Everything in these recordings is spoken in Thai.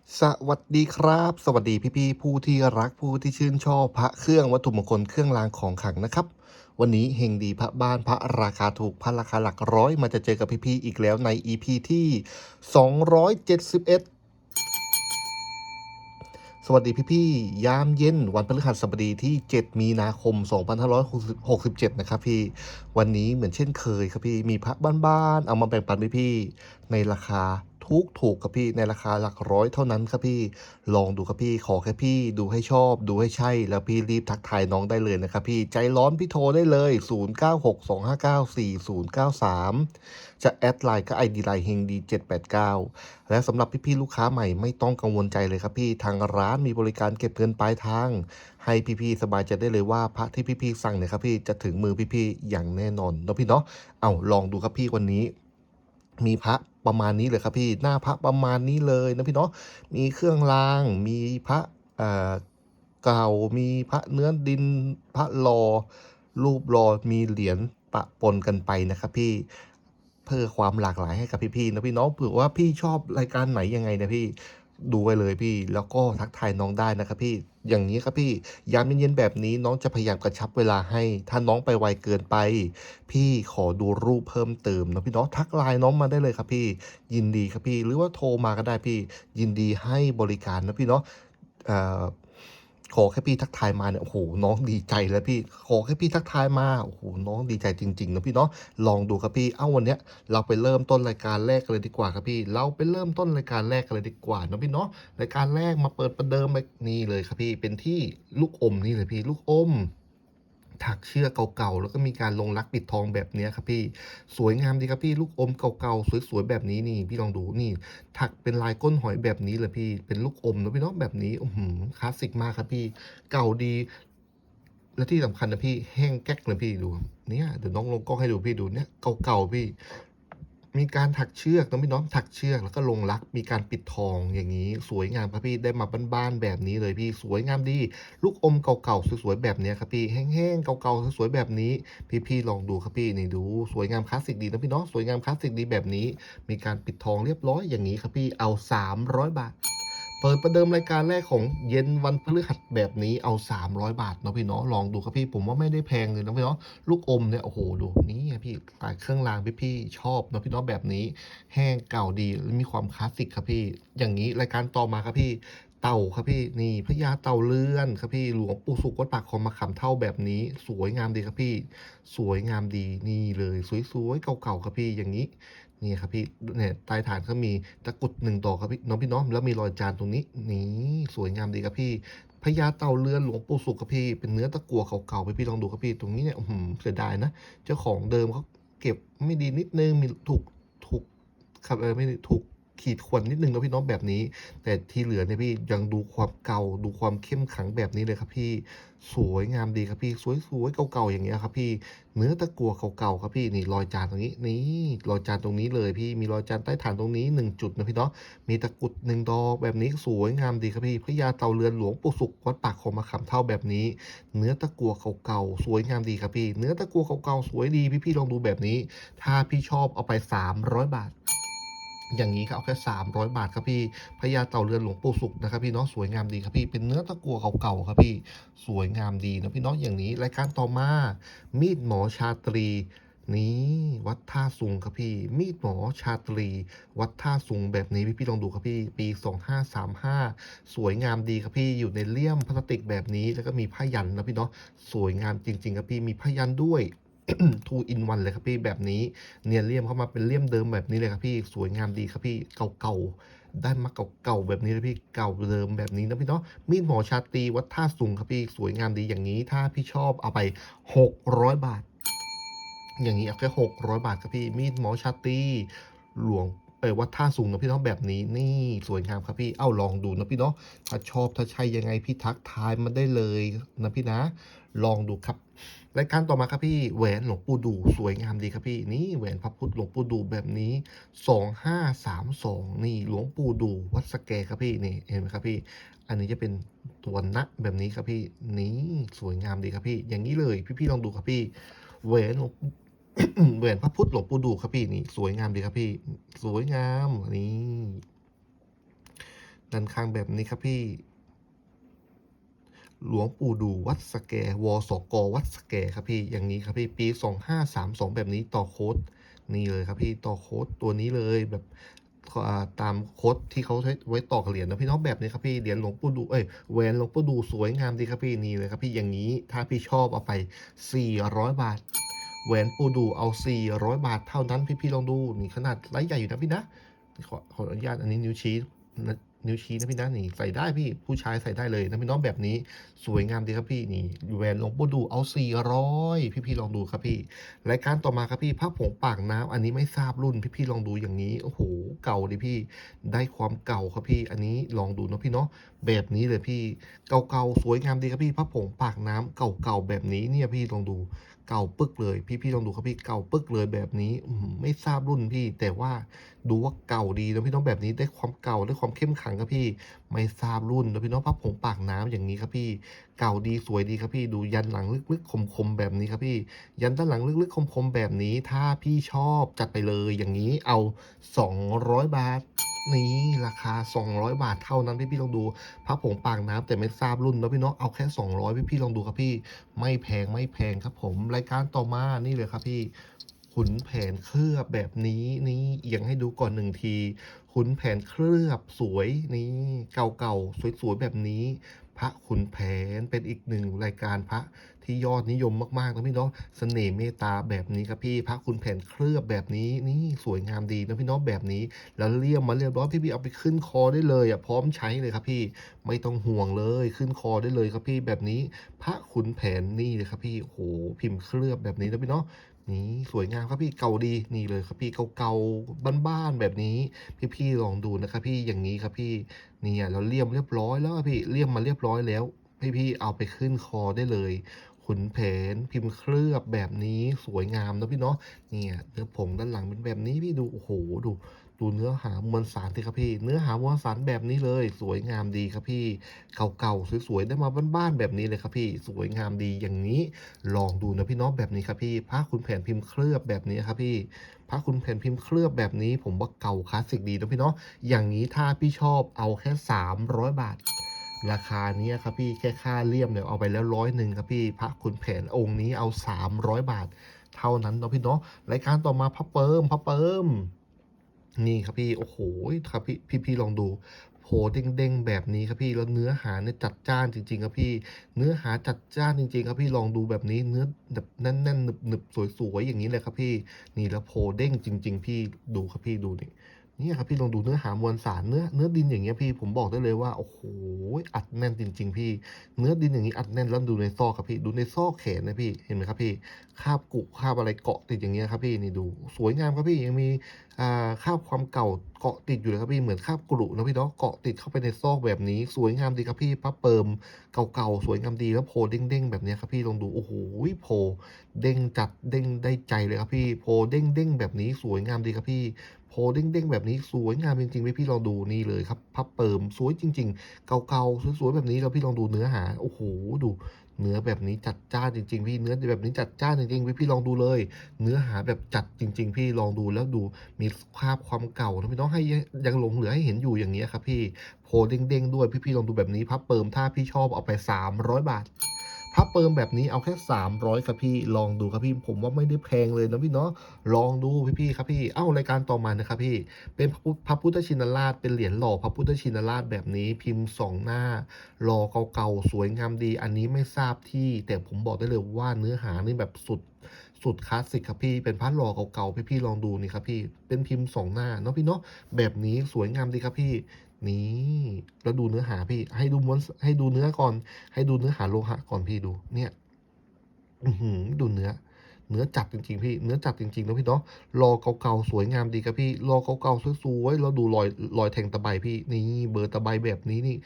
สวัสดีครับ สวัสดีพี่ๆผู้ที่รักผู้ที่ชื่นชอบพระเครื่องวัตถุมงคลเครื่องรางของขลังนะครับ วันนี้เฮงดีพระบ้านพระราคาถูกพระราคาหลักร้อยมาจะเจอกับพี่ๆอีกแล้วใน EP ที่ 271สวัสดีพี่ๆ ยามเย็นวันพฤหัสบดีที่ 7 มีนาคม 2567 นะครับพี่ วันนี้เหมือนเช่นเคยครับพี่ มีพระบ้านๆ เอามาแบ่งปันพี่ๆ ในราคา ถูกถูกครับพี่ในราคาหลักร้อยเท่านั้นครับพี่ลองดูครับพี่ขอแค่พี่ดูให้ชอบ ดูให้ใช่ แล้วพี่รีบทักทายน้องได้เลยนะครับพี่ใจร้อนพี่โทรได้เลย 0962594093 จะแอดไลน์ก็ไอดีไลน์เฮงดี789 และสำหรับพี่ๆลูกค้าใหม่ไม่ต้องกังวลใจเลยครับพี่ทางร้านมีบริการเก็บเงินปลายทาง ให้พี่ๆสบายใจได้เลยว่าพระที่พี่ๆสั่งเนี่ยครับพี่จะถึงมือพี่ๆอย่างแน่นอนเนาะพี่เนาะเอาลองดูครับพี่วันนี้ มีพระ ประมาณนี้เลยครับพี่หน้าพระประมาณนี้เลยนะพี่เนาะมีเครื่องราง มีพระเอ่อเก่ามีพระเนื้อดินพระรอ รูปรอมีเหรียญปะปนกันไปนะครับพี่เพื่อความหลากหลายให้กับพี่ๆนะพี่เน้องเผื่อว่าพี่ชอบรายการไหนยังไงนะพี่ ดูไว้เลยพี่ แล้วก็ทักทายน้องได้นะครับพี่อย่างนี้ครับพี่ยามเย็นๆแบบนี้น้องจะพยายามกระชับเวลาให้ ถ้าน้องไปไวเกินไป พี่ขอดูรูปเพิ่มเติมนะพี่เน้องทักไลน์น้องมาได้เลยครับพี่ ยินดีครับพี่ หรือว่าโทรมาก็ได้พี่ ยินดีให้บริการนะพี่เนาะเอ่อ ขอแค่พี่ทักทายมาเนี่ยโอ้โหน้องดีใจแล้วพี่ขอแค่พี่ทักทายมาโอ้โหน้องดีใจจริงๆนะพี่เนาะลองดูครับพี่เอ้าวันเนี้ยเราไปเริ่มต้นรายการแรกกันเลยดีกว่าครับพี่ เราไปเริ่มต้นรายการแรกกันเลยดีกว่านะพี่เนาะรายการแรกมาเปิดประเดิมไปนี่เลยครับพี่เป็นที่ลูกอมนี่เลยพี่ลูกอม ถักเชือกเก่าๆ แล้วก็มีการลงรักปิดทองแบบนี้ครับพี่สวยงามดีครับพี่ลูกอมเก่าๆสวยๆแบบนี้นี่พี่ลองดูนี่ถักเป็นลายก้นหอยแบบนี้เลยพี่เป็นลูกอมนะพี่เนาะแบบนี้อืมคลาสสิกมากครับพี่เก่าดีและที่สำคัญนะพี่แห้งแก๊กเลยพี่ดูเนี่ยเดี๋ยวน้องลงกล้องให้ดูพี่ดูเนี่ยเก่าๆพี่ มีการถักเชือกน้องพี่น้องถักเชือกแล้วก็ลงรัก มีการปิดทองอย่างนี้ สวยงามครับพี่ได้มาบ้านๆแบบนี้เลยพี่สวยงามดี ลูกอมเก่าๆสวยๆแบบนี้ครับพี่แห้งๆเก่าๆสวยๆแบบนี้ พี่ๆลองดูครับพี่นี่ดูสวยงามคลาสสิกดีนะพี่น้องสวยงามคลาสสิกดีแบบนี้ มีการปิดทองเรียบร้อยอย่างนี้ครับพี่เอา 300 บาท เปิดประเดิมรายการแรกของเย็นวันพฤหัสแบบนี้เอา 300 บาทเนาะพี่เนาะลองดูครับพี่ผมว่าไม่ได้แพงเลยนะพี่เนาะลูกอมเนี่ยโอ้โหดูนี่พี่สายเครื่องรางพี่พี่ชอบเนาะพี่เนาะแบบนี้ แห้งเก่าดีและมีความคลาสสิกครับพี่ อย่างนี้รายการต่อมาครับพี่ เต่าครับพี่นี่พญาเต่าเลื่อนครับพี่หลวงปู่สุขวัดปากคลองมะขามเท่าแบบนี้ สวยงามดีครับพี่ สวยงามดีนี่เลย สวยๆเก่าๆครับพี่อย่างนี้นี่ครับพี่เนี่ยใต้ฐานก็มีตะกุดหนึ่งดอกครับพี่น้องพี่น้องแล้วมีรอยจานตรงนี้นี่สวยงามดีครับพี่พญาเต่าเรือนหลวงปู่สุขครับพี่เป็นเนื้อตะกั่วเก่าๆไปพี่ลองดูครับพี่ตรงนี้เนี่ยอื้อหือเสียดายนะเจ้าของเดิมเขาเก็บไม่ดีนิดนึงมีถูกถูกครับเออไม่ถูก ขีดข่วนนิดนึงนะพี่น้องแบบนี้ แต่ที่เหลือเนี่ยพี่ยังดูความเก่าดูความเข้มขังแบบนี้เลยครับพี่สวยงามดีครับพี่สวยๆเก่าๆอย่างเงี้ยครับพี่เนื้อตะกั่วเก่าๆครับพี่นี่รอยจานตรงนี้นี่รอยจานตรงนี้เลยพี่มีรอยจานใต้ฐานตรงนี้ 1 จุดนะพี่เนาะมีตะกุดหนึ่งดอกแบบนี้สวยงามดีครับพี่พญาเต่าเรือนหลวงปู่สุขวัดปากคองมะขามเท่าแบบนี้ เนื้อตะกั่วเก่าๆสวยงามดีครับพี่ เนื้อตะกั่วเก่าๆสวยดีพี่ๆลองดูแบบนี้ ถ้าพี่ชอบเอาไป 300 บาท อย่างนี้ก็เอาแค่300 บาทครับพี่พญาเต่าเรือนหลวงปู่สุขนะครับพี่เนาะสวยงามดีครับพี่เป็นเนื้อตะกั่วเก่าๆครับพี่สวยงามดีนะพี่เนาะอย่างนี้รายการต่อมา มีดหมอชาตรีนี่วัดท่าสุงครับพี่ มีดหมอชาตรี วัดท่าสุงแบบนี้พี่พี่ลองดูครับพี่ ปี 2535 สวยงามดีครับพี่อยู่ในเลี่ยมพลาสติกแบบนี้แล้วก็มีผ้ายันนะพี่เนาะสวยงามจริง ๆ ครับพี่มีผ้ายันด้วย ทูอินวันเลยครับพี่แบบนี้เนียนเลี่ยมเข้ามาเป็นเลี่ยมเดิมแบบนี้เลยครับพี่สวยงามดีครับพี่เก่าๆได้มาเก่าๆแบบนี้เลยพี่เก่าเดิมแบบนี้นะพี่เนาะมีดหมอชาตีวัดท่าสูงครับพี่สวยงามดีอย่างนี้ถ้าพี่ชอบเอาไป 600 บาท อย่างนี้เอาแค่หกร้อยบาทครับพี่มีดหมอชาตีหลวง เออวัดท่าสูงนะพี่เนาะแบบนี้นี่สวยงามครับพี่เอ้าลองดูนะพี่เนาะถ้าชอบถ้าใช่ยังไงพี่ทักทายมาได้เลยนะพี่นะ ลองดูครับรายการต่อมาครับพี่แหวนหลวงปู่ดูสวยงามดีครับพี่นี่แหวนพระพุทธหลวงปู่ดูแบบนี้สองห้าสามสองนี่หลวงปู่ดูวัดสแกครับพี่นี่เห็นไหมครับพี่ อันนี้จะเป็นตัวนะแบบนี้ครับพี่นี่สวยงามดีครับพี่ อย่างนี้เลยพี่ๆลองดูครับพี่แหวนหลวง แหวนพระพุทธหลวงปู่ดูครับพี่นี่สวยงามดีครับพี่ สวยงามนี่ด้านข้างแบบนี้ครับพี่ หลวงปู่ดูวัดสแกวสกวัดสแกครับพี่อย่างนี้ครับพี่ปี2532แบบนี้ต่อโค้ดนี่เลยครับพี่ต่อโค้ดตัวนี้เลยแบบตามโค้ดที่เขาใช้ไว้ต่อกเหรียญนะพี่น้องแบบนี้ครับพี่เหรียญหลวงปู่ดูเอ้ยแหวนหลวงปู่ดูสวยงามดีครับพี่นี่เลยครับพี่อย่างนี้ถ้าพี่ชอบเอาไป 400 บาท แหวนปูดูเอา 400 บาทเท่านั้นพี่พี่ๆลองดูนี่ขนาดไซส์ใหญ่อยู่นะพี่นะขอขออนุญาตอันนี้นิ้วชี้นิ้วชี้นะพี่นะนี่ใส่ได้พี่ผู้ชายใส่ได้เลยนะพี่น้องแบบนี้สวยงามดีครับพี่นี่แหวนหลวงปูดูเอา400พี่พี่ๆลองดูครับพี่รายการต่อมาครับพี่พระผงปากน้ำอันนี้ไม่ทราบรุ่นพี่พี่ๆลองดูอย่างนี้โอ้โหเก่าดิพี่ ได้ความเก่าครับพี่ อันนี้ลองดูเนาะพี่เนาะแบบนี้เลยพี่เก่าๆสวยงามดีครับพี่พระผงปากน้ำเก่าๆแบบนี้เนี่ยพี่ลองดูเก่าปึกเลย พี่พี่ลองดูครับพี่เก่าปึกเลยแบบนี้ไม่ทราบรุ่นพี่ แต่ว่าดูว่าเก่าดีนะพี่น้องแบบนี้ได้ความเก่าได้ความเข้มขังครับพี่ ไม่ทราบรุ่นนะพี่น้องพับผงปากน้ำอย่างนี้ครับพี่ เก่าดีสวยดีครับพี่ดูยันหลังลึกๆคมๆแบบนี้ครับพี่ ยันด้านหลังลึกๆคมๆแบบนี้ ถ้าพี่ชอบจัดไปเลยอย่างนี้เอา 200 บาท นี่ราคา 200 บาทเท่านั้นพี่พี่ลองดูพระผงปากน้ำแต่ไม่ทราบรุ่นนะพี่เนาะเอาแค่ 200 พี่พี่ลองดูครับพี่ไม่แพงไม่แพงครับผมรายการต่อมานี่เลยครับพี่ขุนแผนเคลือบแบบนี้นี่เอียงให้ดูก่อนหนึ่งทีขุนแผนเคลือบสวยนี่เก่าๆสวยๆแบบนี้ พระขุนแผนเป็นอีกหนึ่งรายการพระที่ยอดนิยมมากๆนะพี่เนาะเสน่ห์เมตตาแบบนี้ครับพี่พระขุนแผนเคลือบแบบนี้นี่สวยงามดีนะพี่เนาะแบบนี้ แล้วเลี่ยมมาเรียบร้อยพี่พี่เอาไปขึ้นคอได้เลยอะพร้อมใช้เลยครับพี่ไม่ต้องห่วงเลยขึ้นคอได้เลยครับพี่แบบนี้ พระขุนแผนนี่เลยครับพี่โอ้โหพิมพ์เคลือบแบบนี้นะพี่เนาะ นี่สวยงามครับพี่เก่าดีนี่เลยครับพี่เก่าๆบ้านๆแบบนี้ พี่ๆลองดูนะครับพี่อย่างนี้ครับพี่เนี่ยเราเลี่ยมเรียบร้อยแล้วพี่เลี่ยมมาเรียบร้อยแล้ว พี่ๆเอาไปขึ้นคอได้เลยขุนแผนพิมพ์เคลือบแบบนี้สวยงามนะพี่เนาะเนี่ยเนื้อผงด้านหลังเป็นแบบนี้พี่ดูโอ้โหดู ดูเนื้อหามวลสารสิครับพี่ เนื้อหามวลสารแบบนี้เลย สวยงามดีครับพี่ เก่าๆสวยๆได้มาบ้านๆแบบนี้เลยครับพี่ สวยงามดีอย่างนี้ ลองดูนะพี่น้องแบบนี้ครับพี่ผ้าขุนแผนพิมพ์เคลือบแบบนี้ครับพี่ผ้าขุนแผนพิมพ์เคลือบแบบนี้ ผมว่าเก่าคลาสสิกดีนะพี่เนาะอย่างนี้ถ้าพี่ชอบเอาแค่ 300 บาทราคานี้ครับพี่แค่ค่าเลี่ยมเนี่ยเอาไปแล้วร้อยหนึ่งครับพี่พระขุนแผนองค์นี้เอา 300 บาท เท่านั้นเนาะพี่เนาะรายการต่อมาพระเปิมพระเปิม นี่ครับพี่โอ้โหครับพี่พี่พี่ลองดูโผเด้งๆแบบนี้ครับพี่แล้วเนื้อหาเนี่ยจัดจ้านจริง ๆ ครับพี่ เนื้อหาจัดจ้านจริง ๆ ครับพี่ลองดูแบบนี้เนื้อแบบแน่นๆหนึบๆสวยๆอย่างนี้เลยครับพี่ นี่แล้วโผเด้งจริง ๆ พี่ดูครับพี่ดูนี่ นี่ครับพี่ลองดูเนื้อหามวลสารเนื้อเนื้อดินอย่างเงี้ยพี่ผมบอกได้เลยว่าโอ้โหอัดแน่นจริง ๆ พี่ เนื้อดินอย่างนี้อัดแน่นแล้วดูในซอกครับพี่ดูในซอกแขนนะพี่เห็นไหมครับพี่คาบกุคาบอะไรเกาะติดอย่างเงี้ยครับพี่นี่ดูสวยงามครับพี่ยังมีอ่าคาบความเก่าเกาะติดอยู่เลยครับพี่เหมือนคาบกรุนะพี่เนาะเกาะติดเข้าไปในซอกแบบนี้ สวยงามดีครับพี่พระเปิมเก่าๆสวยงามดีแล้วโพเด้งๆแบบนี้ครับพี่ลองดูโอ้โหโพเด้งจัดเด้งได้ใจเลยครับพี่โพเด้งๆแบบนี้สวยงามดีครับพี่ โพเด้งๆแบบนี้สวยงามจริงๆพี่พี่ลองดูนี่เลยครับพับเปิมสวยจริง ๆ เก่าๆสวยๆแบบนี้แล้วพี่ลองดูเนื้อหาโอ้โหดูเนื้อแบบนี้จัดจ้านจริง ๆ พี่เนื้อแบบนี้จัดจ้านจริงๆพี่พี่ลองดูเลย เนื้อหาแบบจัดจริง ๆ พี่ลองดูแล้วดูมีภาพความเก่านะพี่น้องให้ยังหลงเหลือให้เห็นอยู่อย่างเงี้ครับพี่โพเด้งๆด้วยพี่พี่ลองดูแบบนี้พับเปิมถ้าพี่ชอบเอาไป 300 บาท พับเปิมแบบนี้เอาแค่ 300 ครับพี่ ลองดูครับพี่ ผมว่าไม่ได้แพงเลยนะพี่เนาะ ลองดูพี่ๆครับพี่ เอ้ารายการต่อมานะครับพี่ เป็นพระพุทธชินราช เป็นเหรียญหล่อพระพุทธชินราชแบบนี้ พิมพ์สองหน้า หล่อเก่าๆ สวยงามดี อันนี้ไม่ทราบที่ แต่ผมบอกได้เลยว่าเนื้อหานี่แบบสุดสุดคลาสสิกครับพี่ เป็นพระหล่อเก่าๆพี่ๆลองดูนี่ครับพี่ เป็นพิมพ์สองหน้าเนาะพี่เนาะ แบบนี้สวยงามดีครับพี่ นี่แล้วดูเนื้อหาพี่ ให้ดูม้วนให้ดูเนื้อก่อน ให้ดูเนื้อหาโลหะก่อนพี่ดูเนี่ยอืดูเนื้อ เนื้อจัดจริงๆพี่ เนื้อจัดจริงๆนะพี่เนาะรอเก่าๆสวยงามดีครับพี่รอเก่าๆสวยๆแล้วดูรอยรอยแทงตะไบพี่ นี่เบอร์ตะไบแบบนี้นี่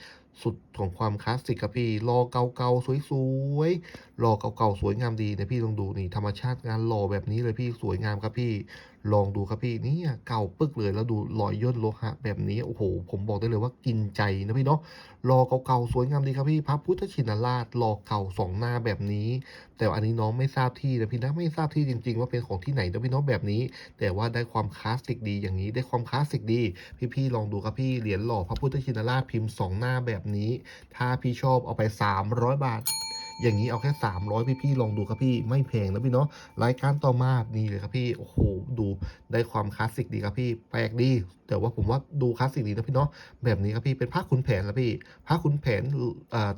สุดของความคลาสสิกครับพี่รอเก่าๆสวยๆรอเก่าๆสวยงามดีนะพี่ลองดูนี่ธรรมชาติงานหล่อแบบนี้เลยพี่สวยงามครับพี่ ลองดูครับพี่นี่เก่าปึ๊กเลยแล้วดูรอยย่นโลหะแบบนี้โอ้โหผมบอกได้เลยว่ากินใจนะพี่เนาะรอเก่าๆสวยงามดีครับพี่พระพุทธชินราชรอเก่าสองหน้าแบบนี้ แต่อันนี้น้องไม่ทราบที่นะพี่นะไม่ทราบที่จริง ๆ ว่าเป็นของที่ไหนนะพี่เน้องแบบนี้ แต่ว่าได้ความคลาสสิกดีอย่างนี้ได้ความคลาสสิกดี พี่ๆลองดูครับพี่เหรียญหล่อพระพุทธชินราชพิมพ์สองหน้าแบบนี้ ถ้าพี่ชอบเอาไป 300 บาท อย่างนี้เอาแค่ 300 พี่ๆลองดูครับพี่ไม่แพงนะพี่เนาะรายการต่อมานี่เลยครับพี่โอ้โหดูได้ความคลาสสิกดีครับพี่แปลกดี แต่ว่าผมว่าดูคลาสสิกดีนะพี่เนาะแบบนี้ครับพี่เป็นผ้าขุนแผนแล้วพี่ผ้าขุนแผน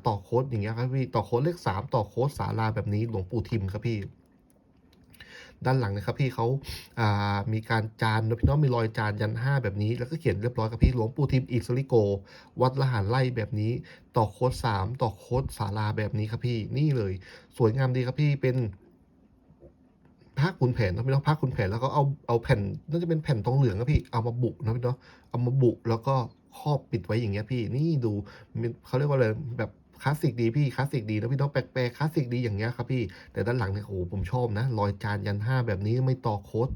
ต่อโค้ดอย่างเงี้ยครับพี่ต่อโค้ดเลขสามต่อโค้ดสาราแบบนี้หลวงปู่ทิมครับพี่ ด้านหลังนะครับพี่เขาามีการจานนะพี่น้องมีรอยจานยันห้าแบบนี้ แล้วก็เขียนเรียบร้อยครับพี่หลวงปู่ทิมอิสริโก วัดละหารไล่แบบนี้ ต่อโค้ดสามต่อโค้ดศาลาแบบนี้ครับพี่นี่เลย สวยงามดีครับพี่เป็นผ้าขุนแผนนะพี่เน้องผ้าขุนแผนแล้วก็เอาเอาแผ่นน่าจะเป็นแผ่นทองเหลืองครับพี่เอามาบุนะพี่เนาะเอามาบุแล้วก็ครอบปิดไว้อย่างเงี้ยพี่นี่ดูเขาเรียกว่าอะไรแบบ คลาสสิกดีพี่คลาสสิกดีนะพี่น้องแปลกๆคลาสสิกดีอย่างเงี้ยครับพี่แต่ด้านหลังเนี่ยโอ้โหผมชอบนะรอยจานยันห้าแบบนี้ไม่ต่อโค้ด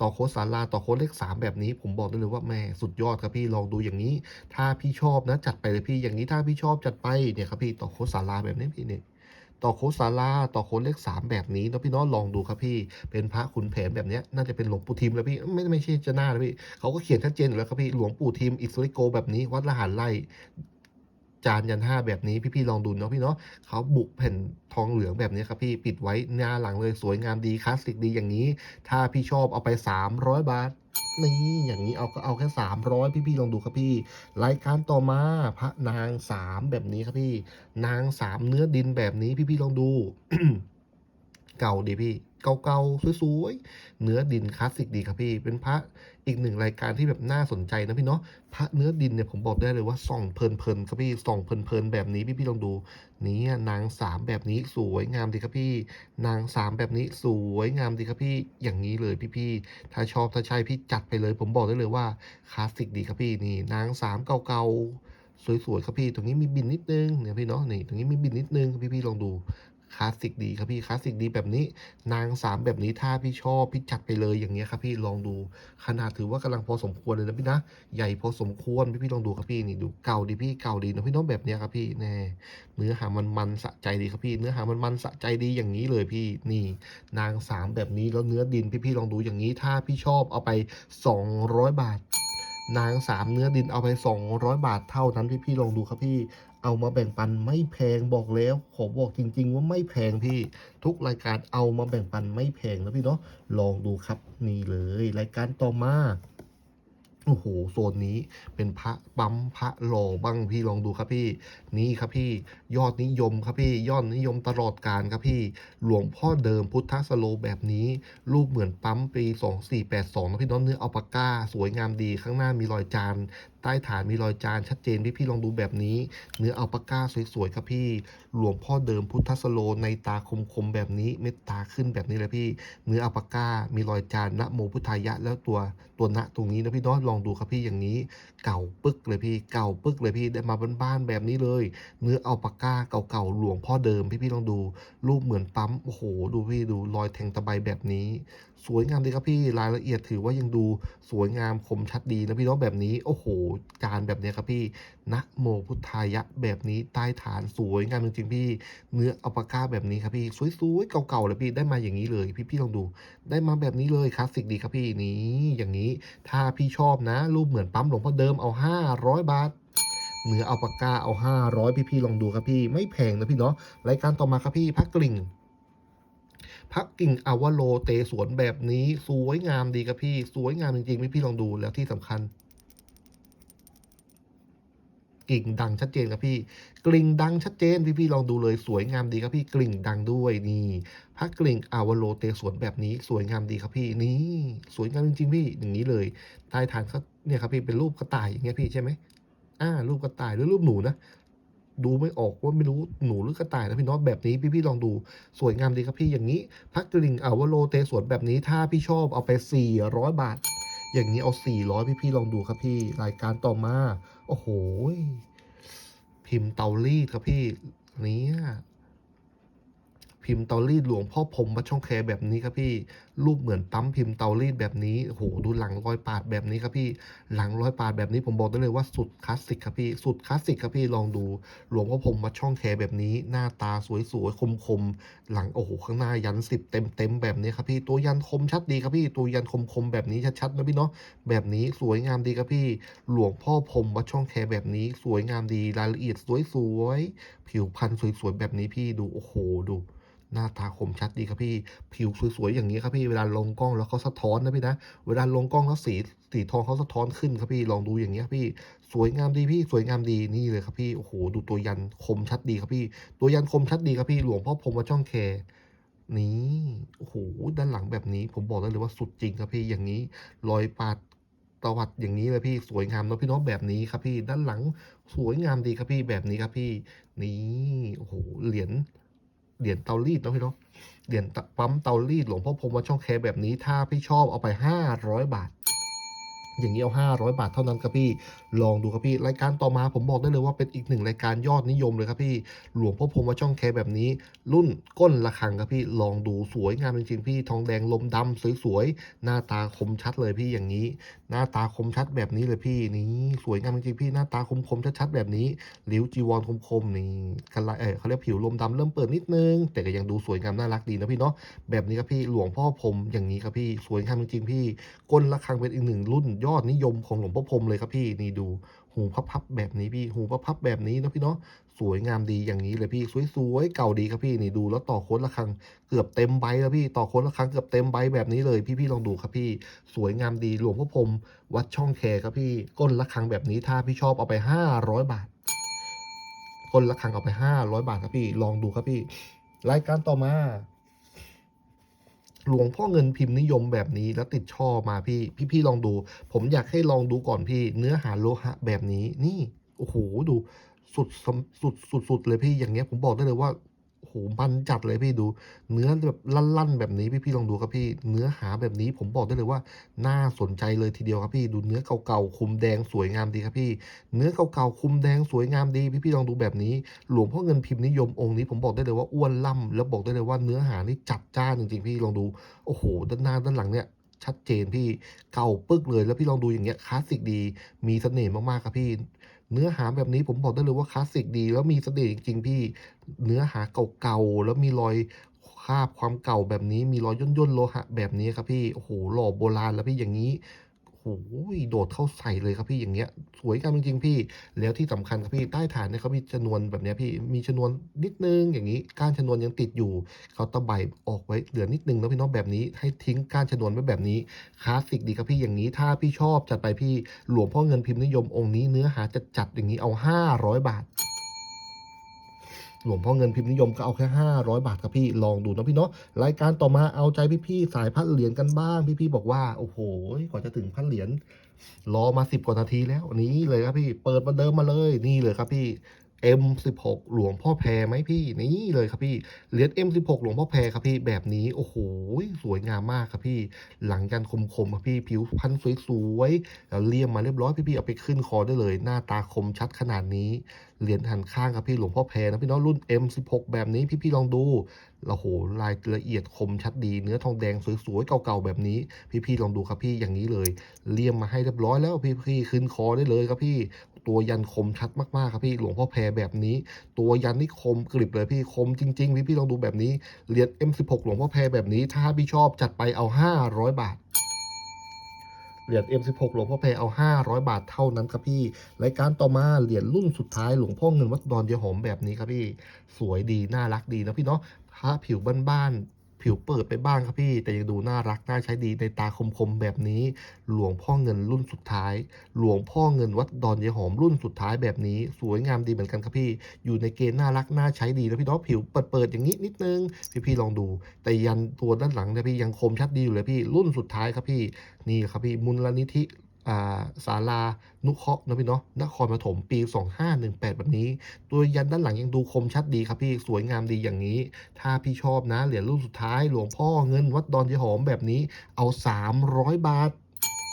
ต่อโค้ดสาราต่อโค้ดเลขสามแบบนี้ ผมบอกได้เลยว่าแม่สุดยอดครับพี่ลองดูอย่างนี้ ถ้าพี่ชอบนะจัดไปเลยพี่อย่างนี้ถ้าพี่ชอบจัดไปเนี่ยครับพี่ต่อโค้ดสาราแบบนี้พี่เนี่ยต่อโคสาราต่อโคเลขสามแบบนี้นะพี่น้องลองดูครับพี่ เป็นพระขุนแผนแบบนี้น่าจะเป็นหลวงปู่ทิมแล้วพี่ไม่ไม่ใช่จะหน้าแล้วพี่เขาก็เขียนชัดเจนอยู่แล้วครับพี่หลวงปู่ทิมอิสริโกแบบนี้วัดละหารไล่ จานยันห้าแบบนี้พี่ๆลองดูเนาะพี่เนาะเขาบุกแผ่นทองเหลืองแบบนี้ครับพี่ปิดไว้หน้าหลังเลยสวยงามดีคลาสสิกดีอย่างนี้ ถ้าพี่ชอบเอาไป 300 บาทนี่อย่างนี้เอาก็เอาแค่ 300 พี่ๆลองดูครับพี่ รายการต่อมาพระนางสามแบบนี้ครับพี่ นางสามเนื้อดินแบบนี้พี่ๆลองดู เก่าดีพี่เก่าๆสวยๆเนื้อดินคลาสสิกดีครับพี่ เป็นพระ อีกหนึ่งรายการที่แบบน่าสนใจนะพี่เนาะพระเนื้อดินเนี่ยผมบอกได้เลยว่าส่องเพลินๆครับพี่ส่องเพลินๆแบบนี้พี่ๆลองดู นี่นางสามแบบนี้สวยงามดีครับพี่ นางสามแบบนี้สวยงามดีครับพี่อย่างนี้เลยพี่ๆถ้าชอบถ้าใช่พี่จัดไปเลย ผมบอกได้เลยว่าคลาสสิกดีครับพี่นี่นางสามเก่าๆสวยๆครับพี่ ตรงนี้มีบินนิดนึงเนี่ยพี่เนาะนี่ตรงนี้มีบินนิดนึงพี่ๆลองดู คลาสสิกดีครับพี่คลาสสิกดีแบบนี้ นางสามแบบนี้ถ้าพี่ชอบพี่จัดไปเลยอย่างเงี้ยครับพี่ลองดูขนาดถือว่ากำลังพอสมควรเลยนะพี่นะใหญ่พอสมควรพี่พี่ลองดูครับพี่นี่ดูเก่าดีพี่เก่าดีนะพี่น้องแบบเนี้ยครับพี่แน่เนื้อหามันมันสะใจดีครับพี่ เนื้อหามันมันสะใจดีอย่างนี้เลยพี่นี่ นางสามแบบนี้แล้วเนื้อดินพี่ๆลองดูอย่างนี้ ถ้าพี่ชอบเอาไป 200 บาท นางสามเนื้อดินเอาไป 200 บาทเท่านั้นพี่ๆลองดูครับพี่ เอามาแบ่งปันไม่แพงบอกแล้วขอบอกจริง ๆ ว่าไม่แพงพี่ ทุกรายการเอามาแบ่งปันไม่แพงนะพี่เนาะลองดูครับนี่เลย รายการต่อมาโอ้โหโซนนี้เป็นพระปั๊มพระหล่อบ้างพี่ลองดูครับพี่ นี่ครับพี่ยอดนิยมครับพี่ยอดนิยมตลอดการครับพี่ หลวงพ่อเดิมพุทธสโลแบบนี้ รูปเหมือนปั๊มปี 2482นะพี่น้องเนื้ออัลปาก้า สวยงามดีข้างหน้ามีรอยจานใต้ฐานมีรอยจานชัดเจนพี่พี่ลองดูแบบนี้ เนื้ออัลปาก้าสวยๆครับพี่ หลวงพ่อเดิมพุทธสโลในตาคมๆแบบนี้เม็ดตาขึ้นแบบนี้เลยพี่ เนื้ออัลปาก้ามีรอยจานนะโมพุทธายะแล้วตัวตัวณตรงนี้นะพี่น้องลองดูครับพี่อย่างนี้ เก่าปึ๊กเลยพี่ เก่าปึ๊กเลยพี่ได้มาบ้านๆแบบนี้เลย เนื้ออัลปาก้าเก่าๆหลวงพ่อเดิมพี่พี่ลองดูรูปเหมือนปั๊มโอ้โหดูพี่ดูรอยแทงตะไบแบบนี้ สวยงามดีครับพี่รายละเอียดถือว่ายังดูสวยงามคมชัดดีนะพี่น้องแบบนี้โอ้โหจานแบบนี้ครับพี่นะโมพุทธายะแบบนี้ใต้ฐานสวยงามจริงๆพี่ เนื้ออัลปาก้าแบบนี้ครับพี่สวยๆเก่าๆเลยพี่ได้มาอย่างนี้เลย พี่พี่ลองดู ได้มาแบบนี้เลยคลาสสิกดีครับพี่นี่อย่างนี้ถ้าพี่ชอบนะ รูปเหมือนปั๊มหลวงพ่อเดิมเอา 500 บาท เนื้ออัลปาก้าเอา500พี่พี่ๆลองดูครับพี่ไม่แพงนะพี่เนาะรายการต่อมาครับพี่พักกลิ่งพักกิ่งอาวโลเตสวนแบบนี้สวยงามดีครับพี่ สวยงามจริงๆพี่พี่ลองดูแล้วที่สำคัญ กิ่งดังชัดเจนครับพี่ กลิ่งดังชัดเจนพี่พี่ลองดูเลยสวยงามดีครับพี่กลิ่งดังด้วยนี่พักกลิ่งอาวโลเตสวนแบบนี้ สวยงามดีครับพี่นี่สวยงามจริงๆพี่อย่างนี้เลยใต้ฐานเขาเนี่ยครับพี่เป็นรูปกระต่ายอย่างเงี้ยพี่ใช่ไหม อ่ารูปกระต่ายหรือรูปหนูนะดูไม่ออกว่าไม่รู้หนูหรือกระต่ายนะพี่น้องแบบนี้พี่พี่ๆลองดูสวยงามดีครับพี่อย่างนี้พักกลิ่งอาวโลเตสวนแบบนี้ถ้าพี่ชอบเอาไป 400 บาท อย่างนี้เอา 400 พี่พี่ๆลองดูครับพี่รายการต่อมา โอ้โหพิมพ์เตารีดครับพี่เนี่ย พิมพ์เตารีดหลวงพ่อพรมวัดช่องแคแบบนี้ครับพี่ รูปเหมือนปั๊มพิมพ์เตารีดแบบนี้โอ้โหดูหลังรอยปาดแบบนี้ครับพี่ หลังรอยปาดแบบนี้ผมบอกได้เลยว่าสุดคลาสสิกครับพี่สุดคลาสสิกครับพี่ลองดูหลวงพ่อพรมวัดช่องแคแบบนี้ หน้าตาสวยๆคมๆหลังโอ้โหข้างหน้ายันสิบเต็มๆแบบนี้ครับพี่ตัวยันคมชัดดีครับพี่ตัวยันคมๆแบบนี้ชัดๆนะพี่เนาะแบบนี้สวยงามดีครับพี่ หลวงพ่อพรมวัดช่องแคแบบนี้ สวยงามดีรายละเอียดสวยๆผิวพรรณสวยๆแบบนี้พี่ดูโอ้โหดู หน้าตาคมชัดดีครับพี่ ผิวสวยๆอย่างนี้ครับพี่ เวลาลงกล้องแล้วเขาสะท้อนนะพี่นะ เวลาลงกล้องแล้วสีสีทองเขาสะท้อนขึ้นครับพี่ ลองดูอย่างเงี้ยพี่ สวยงามดีพี่ สวยงามดีนี่เลยครับพี่ โอ้โห ดูตัวยันคมชัดดีครับพี่ ตัวยันคมชัดดีครับพี่ หลวงพ่อพรมวัดช่องแคนี่โอ้โห ด้านหลังแบบนี้ ผมบอกได้เลยว่าสุดจริงครับพี่ อย่างนี้ รอยปาดตวัดอย่างนี้เลยพี่ สวยงามเนอะพี่น้องแบบนี้ครับพี่ ด้านหลังสวยงามดีครับพี่ แบบนี้ครับพี่ นี่ โอ้โห เหรียญ เหรียญเตารีดนะพี่น้องเหรียญปั๊มเตารีดหลวงพ่อพรมวัดช่องแคแบบนี้ ถ้าพี่ชอบเอาไปห้าร้อยบาท อย่างนี้เอาห้าร้อยบาทเท่านั้นครับพี่ ลองดูครับพี่ รายการต่อมาผมบอกได้เลยว่าเป็นอีกหนึ่งรายการยอดนิยมเลยครับพี่ หลวงพ่อพรมวัดช่องแคแบบนี้ รุ่นก้นระฆังครับพี่ ลองดูสวยงามจริงๆพี่ ทองแดงลมดำสวยๆ หน้าตาคมชัดเลยพี่อย่างนี้ หน้าตาคมชัดแบบนี้เลยพี่นี่สวยงามจริงๆพี่หน้าตาคมคมๆชัดๆแบบนี้หลิวจีวรคมคมๆนี่กันละเออเขาเรียกผิวลมดำเริ่มเปิดนิดนึง แต่ก็ยังดูสวยงามน่ารักดีนะพี่เนาะแบบนี้ครับพี่หลวงพ่อพรมอย่างนี้ครับพี่สวยงามจริงๆพี่ก้นระฆังเป็นอีกหนึ่งรุ่นยอดนิยมของหลวงพ่อพรมเลยครับพี่นี่ดูหูพับๆแบบนี้พี่หูพับๆแบบนี้นะพี่เนาะสวยงามดีอย่างนี้เลยพี่สวยๆเก่าดีครับพี่นี่ดูแล้วต่อโค้ดระฆังเกือบเต็มใบแล้วพี่ต่อโค้ดระฆังเกือบเต็มใบแบบนี้เลยพี่ๆลองดูครับพี่ สวยงามดีหลวงพ่อพรมวัดช่องแคครับพี่ก้นระฆังแบบนี้ถ้าพี่ชอบเอาไปห้าร้อยบาทก้นระฆังเอาไปห้าร้อยบาทครับพี่ลองดูครับพี่รายการต่อมา หลวงพ่อเงินพิมพ์นิยมแบบนี้แล้วติดช่อมาพี่พี่พี่ลองดู ผมอยากให้ลองดูก่อนพี่ เนื้อหาโลหะแบบนี้นี่โอ้โหดูสุดสุดสุดสุดเลยพี่อย่างเงี้ยผมบอกได้เลยว่า มันจัดเลยพี่ดู เนื้อแบบลั่นๆแบบนี้พี่พี่ลองดูครับพี่ เนื้อหาแบบนี้ผมบอกได้เลยว่าน่าสนใจเลยทีเดียวครับพี่ ดูเนื้อเก่าๆคุมแดงสวยงามดีครับพี่ เนื้อเก่าๆคุมแดงสวยงามดี พี่พี่ลองดูแบบนี้ หลวงพ่อเงินพิมพ์นิยมองค์นี้ผมบอกได้เลยว่าอ้วนล่ำแล้วบอกได้เลยว่าเนื้อหานี่จัดจ้านจริงๆพี่ลองดูโอ้โหด้านหน้าด้านหลังเนี่ยชัดเจนพี่เก่าปึ๊กเลยแล้วพี่ลองดูอย่างเงี้ยคลาสสิกดีมีเสน่ห์มากๆครับพี่ เนื้อหาแบบนี้ผมบอกได้เลยว่าคลาสสิกดี แล้วมีเสน่ห์จริงๆพี่เนื้อหาเก่าๆแล้วมีรอยคราบความเก่าแบบนี้มีรอยย่นๆโลหะแบบนี้ครับพี่โอ้โหหล่อโบราณแล้วพี่อย่างนี้ โอ้โหโดดเข้าใส่เลยครับพี่อย่างเงี้ย สวยงามจริงๆพี่ แล้วที่สำคัญครับพี่ใต้ฐานเนี่ยเขามีชนวนแบบเนี้ยพี่มีชนวนนิดนึงอย่างนี้ก้านชนวนยังติดอยู่เขาตะไบออกไว้เหลือนิดนึงแล้วพี่น้องแบบนี้ ให้ทิ้งก้านชนวนไว้แบบนี้คลาสสิกดีครับพี่อย่างนี้ถ้าพี่ชอบจัดไปพี่หลวงพ่อเงินพิมพ์นิยมองค์นี้เนื้อหาจะจัดอย่างนี้เอา 500 บาท หลวงพ่อเงินพิมพ์นิยมก็เอาแค่ 500 บาทครับพี่ลองดูนะพี่เนาะรายการต่อมาเอาใจพี่ๆสายพัดเหรียญกันบ้าง พี่ๆบอกว่าโอ้โหกว่าจะถึงพันเหรียญรอมา 10 กว่านาทีแล้วนี่เลยครับพี่เปิดมาเดิมมาเลยนี่เลยครับพี่ M16 หลวงพ่อแพรไหมพี่นี่เลยครับพี่เหรียญ M16 หลวงพ่อแพรครับพี่แบบนี้โอ้โหสวยงามมากครับพี่ หลังยันคมๆครับพี่ผิวพรรณสวยๆแล้วเลี่ยมมาเรียบร้อยพี่ๆเอาไปขึ้นคอได้เลย หน้าตาคมชัดขนาดนี้ เหรียญหันข้างครับพี่หลวงพ่อแพรนะพี่น้องรุ่น M16 แบบนี้พี่ๆลองดูโอ้โหรายละเอียดคมชัดดีเนื้อทองแดงสวยๆเก่าๆแบบนี้ พี่ๆลองดูครับพี่อย่างนี้เลยเลี่ยมมาให้เรียบร้อยแล้วพี่ๆขึ้นคอได้เลยครับพี่ตัวยันคมชัดมากๆครับพี่หลวงพ่อแพรแบบนี้ ตัวยันนี่คมกริบเลยพี่คมจริงๆพี่ๆลองดูแบบนี้เหรียญ M16 หลวงพ่อแพรแบบนี้ ถ้าพี่ชอบจัดไปเอา 500 บาท เหรียญ M16 หลวงพ่อแพเอา 500 บาทเท่านั้นครับพี่ รายการต่อมาเหรียญรุ่นสุดท้ายหลวงพ่อเงินวัดดอนเดียหอมแบบนี้ครับพี่ สวยดีน่ารักดีนะพี่เนาะพระผิวบ้านๆ ผิวเปิดไปบ้างครับพี่ แต่ยังดูน่ารักน่าใช้ดีในตาคมๆแบบนี้ หลวงพ่อเงินรุ่นสุดท้าย หลวงพ่อเงินวัดดอนเยหอมรุ่นสุดท้ายแบบนี้ สวยงามดีเหมือนกันครับพี่ อยู่ในเกณฑ์น่ารักน่าใช้ดีนะพี่เนาะผิวเปิดๆอย่างนี้นิดนึงพี่ๆลองดู แต่ยันตัวด้านหลังนี่ยพี่ยังคมชัดดีอยู่เลยพี่รุ่นสุดท้ายครับพี่นี่ครับพี่มูลนิธิ ศาลานุเคราะห์นะพี่เนาะนครปฐมปี 2518 แบบนี้ ตัวยันด้านหลังยังดูคมชัดดีครับพี่สวยงามดีอย่างนี้ ถ้าพี่ชอบนะเหรียญรุ่นสุดท้ายหลวงพ่อเงินวัดดอนเยหอมแบบนี้เอา 300 บาท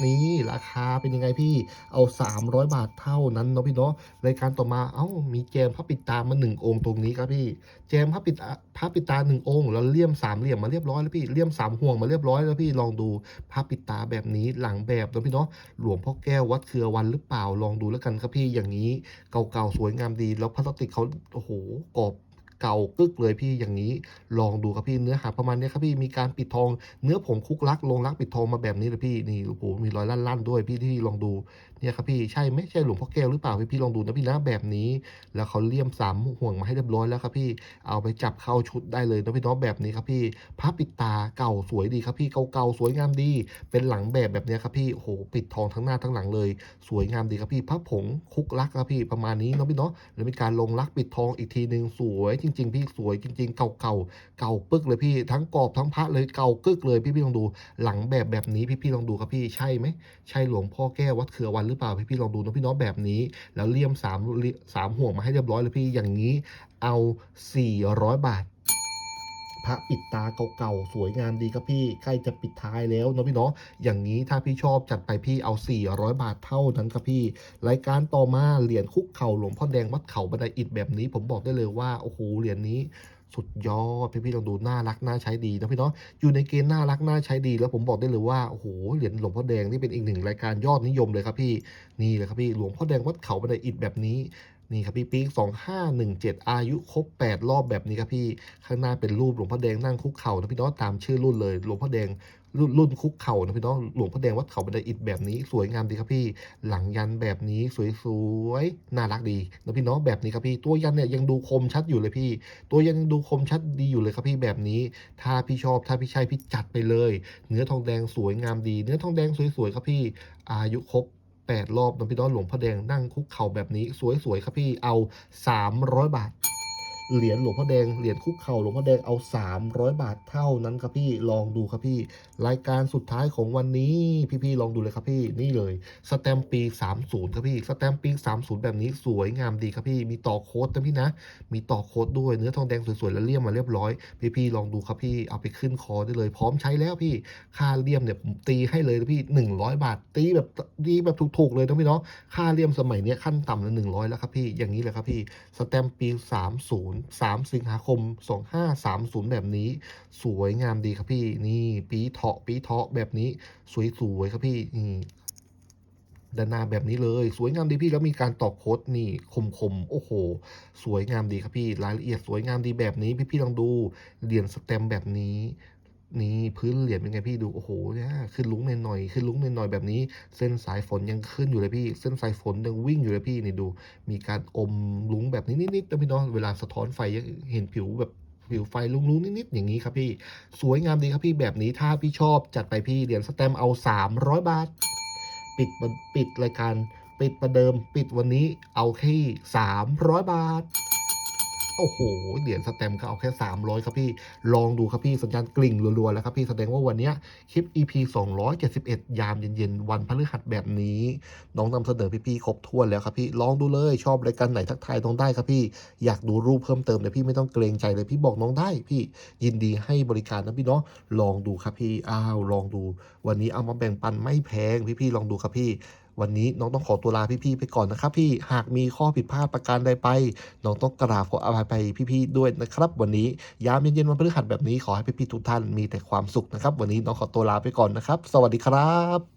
นี่ราคาเป็นยังไงพี่เอา 300 บาทเท่านั้นเนาะพี่เนาะรายการต่อมาเอ้ามีแจมพระปิดตามาหนึ่งองค์ตรงนี้ครับพี่แจมพระปิดตาพระปิดตาหนึ่งองค์แล้วเลี่ยมสามเหลี่ยมมาเรียบร้อยแล้วพี่เลี่ยมสามห่วงมาเรียบร้อยแล้วพี่ลองดูพระปิดตาแบบนี้หลังแบบเนาะพี่เนาะหลวงพ่อแก้ววัดเครือวันหรือเปล่าลองดูแล้วกันครับพี่อย่างนี้เก่าๆสวยงามดี แล้วพลาสติกเขาโอ้โหกรอบ เก่ากึกเลยพี่อย่างนี้ ลองดูครับพี่เนื้อหาประมาณนี้ครับพี่มีการปิดทอง เนื้อผงคุกลักลงรักปิดทองมาแบบนี้เลยพี่นี่โอ้โหมีรอยลั่นๆด้วยพี่ที่ลองดูเนี่ยครับพี่ใช่ไหมใช่หลวงพ่อแก้วหรือเปล่าพี่พี่ลองดูนะพี่นะแบบนี้ แล้วเขาเลี่ยมสามห่วงมาให้เรียบร้อยแล้วครับพี่เอาไปจับเข้าชุดได้เลยนะพี่เน้องแบบนี้ครับพี่พับปิดตาเก่าสวยดีครับพี่เก่าๆสวยงามดี เป็นหลังแบบแบบนี้ครับพี่โอ้โหปิดทองทั้งหน้าทั้งหลังเลย สวยงามดีครับพี่พับผงคุกลักครับพี่ประมาณนี้เนาะพี่เนาะแล้วมีการลงลักปิดทองอีกทีหนึ่งสวย จริง ๆ พี่สวยจริง ๆ เก่าๆเก่าปึกเลยพี่ทั้งกรอบทั้งพระเลยเก่ากึกเลยพี่พี่ลองดูหลังแบบแบบนี้พี่พี่ลองดูครับพี่ใช่ไหมใช่หลวงพ่อแก้ววัดเครือวันหรือเปล่าพี่พี่ลองดูนะพี่น้องแบบนี้ แล้วเลี่ยมสามสามห่วงมาให้เรียบร้อยเลยพี่อย่างนี้เอา 400 บาทพระปิดตาเก่าๆ สวยงามดีครับพี่ใกล้จะปิดท้ายแล้วเนาะพี่เนาะอย่างนี้ถ้าพี่ชอบจัดไปพี่เอา 400 บาทเท่านั้นครับพี่ รายการต่อมาเหรียญคุกเข่าหลวงพ่อแดงวัดเขาบันไดอิฐแบบนี้ ผมบอกได้เลยว่าโอ้โหเหรียญนี้ สุดยอดพี่พี่ๆลองดูน่ารักน่าใช้ดีนะพี่น้องอยู่ในเกณฑ์น่ารักน่าใช้ดี แล้วผมบอกได้เลยว่าโอ้โหเหรียญหลวงพ่อแดงนี่เป็นอีกหนึ่งรายการยอดนิยมเลยครับพี่นี่เลยครับพี่หลวงพ่อแดงวัดเขาบันไดอิฐแบบนี้นี่ครับพี่ปีก2517 อายุครบ 8 รอบแบบนี้ครับพี่ ข้างหน้าเป็นรูปหลวงพ่อแดงนั่งคุกเข่านะพี่น้องตามชื่อรุ่นเลย หลวงพ่อแดง รุ่นรุ่นคุกเข่านะพี่น้องหลวงพ่อแดงวัดเขาบันไดอิฐแบบนี้สวยงามดีครับพี่ หลังยันแบบนี้สวยๆน่ารักดีนะพี่น้องแบบนี้ครับพี่ตัวยันเนี่ยยังดูคมชัดอยู่เลยพี่ ตัวยันยังดูคมชัดดีอยู่เลยครับพี่แบบนี้ ถ้าพี่ชอบถ้าพี่ใช่พี่จัดไปเลย เนื้อทองแดงสวยงามดี เนื้อทองแดงสวยๆครับพี่ อายุครบ8รอบนะพี่น้องหลวงพ่อแดงนั่งคุกเข่าแบบนี้สวยๆครับพี่เอา 300 บาท เหรียญหลวงพ่อแดง เหรียญคุกเข่าหลวงพ่อแดงเอา 300 บาทเท่านั้นครับพี่ ลองดูครับพี่ รายการสุดท้ายของวันนี้ พี่ๆลองดูเลยครับพี่ นี่เลย สแตมป์ปี30 ครับพี่ สแตมป์ปี 30 แบบนี้สวยงามดีครับพี่ มีต่อโค้ดนะพี่นะ มีต่อโค้ดด้วย เนื้อทองแดงสวยๆ แล้วเลี่ยมมาเรียบร้อย พี่ๆลองดูครับพี่ เอาไปขึ้นคอได้เลย พร้อมใช้แล้วพี่ ค่าเลี่ยมเนี่ยผมตีให้เลยนะพี่ 100 บาท ตีแบบตีแบบถูกๆเลยนะพี่เนาะ ค่าเลี่ยมสมัยนี้ขั้นต่ำละ100 แล้วครับพี่ อย่างนี้เลยครับพี่ สแตมปี 30 3 สิงหาคม 2530 แบบนี้ สวยงามดีครับพี่ นี่ปีเถาะปีเถาะแบบนี้ สวยๆครับพี่นี่ด้านหน้าแบบนี้เลย สวยงามดีพี่แล้วมีการตอกโค้ดนี่คมๆโอ้โห สวยงามดีครับพี่ รายละเอียดสวยงามดีแบบนี้พี่ๆลองดูเหรียญสแตมแบบนี้ นี่พื้นเหรียญเป็นไงพี่ดูโอ้โหเนี่ยขึ้นลุ้งหน่อยขึ้นลุ้งหน่อยแบบนี้ เส้นสายฝนยังขึ้นอยู่เลยพี่ เส้นสายฝนยังวิ่งอยู่เลยพี่นี่ดู มีการอมลุ้งแบบนี้นิดๆนะพี่น้องเวลาสะท้อนไฟยังเห็นผิวแบบผิวไฟลุ้งๆนิดๆอย่างนี้ครับพี่ สวยงามดีครับพี่แบบนี้ถ้าพี่ชอบจัดไปพี่เหรียญสแตมเอา300บาทปิดปิดรายการปิดประเดิมปิดวันนี้เอาแค่300 บาท โอ้โห เหรียญสแตมก็เอาแค่ 300 ครับพี่ ลองดูครับพี่ สัญญาณกลิ่งรัวๆ แล้วครับพี่ แสดงว่าวันนี้คลิป EP 271 ยามเย็นๆ วันพฤหัสแบบนี้ น้องนำเสนอพี่ๆ ครบถ้วนแล้วครับพี่ ลองดูเลย ชอบรายการไหนทักทายน้องได้ครับพี่ อยากดูรูปเพิ่มเติมเนี่ยพี่ไม่ต้องเกรงใจเลยพี่บอกน้องได้พี่ ยินดีให้บริการนะพี่เนาะ ลองดูครับพี่ อ้าว ลองดู วันนี้เอามาแบ่งปันไม่แพงพี่ๆ ลองดูครับพี่ วันนี้น้องต้องขอตัวลาพี่ๆไปก่อนนะครับ พี่หากมีข้อผิดพลาดประการใดไป น้องต้องกราบขออภัยไปพี่ๆด้วยนะครับ วันนี้ยามเย็นๆวันพฤหัสแบบนี้ขอให้พี่ๆทุกท่านมีแต่ความสุขนะครับ วันนี้น้องขอตัวลาไปก่อนนะครับ สวัสดีครับ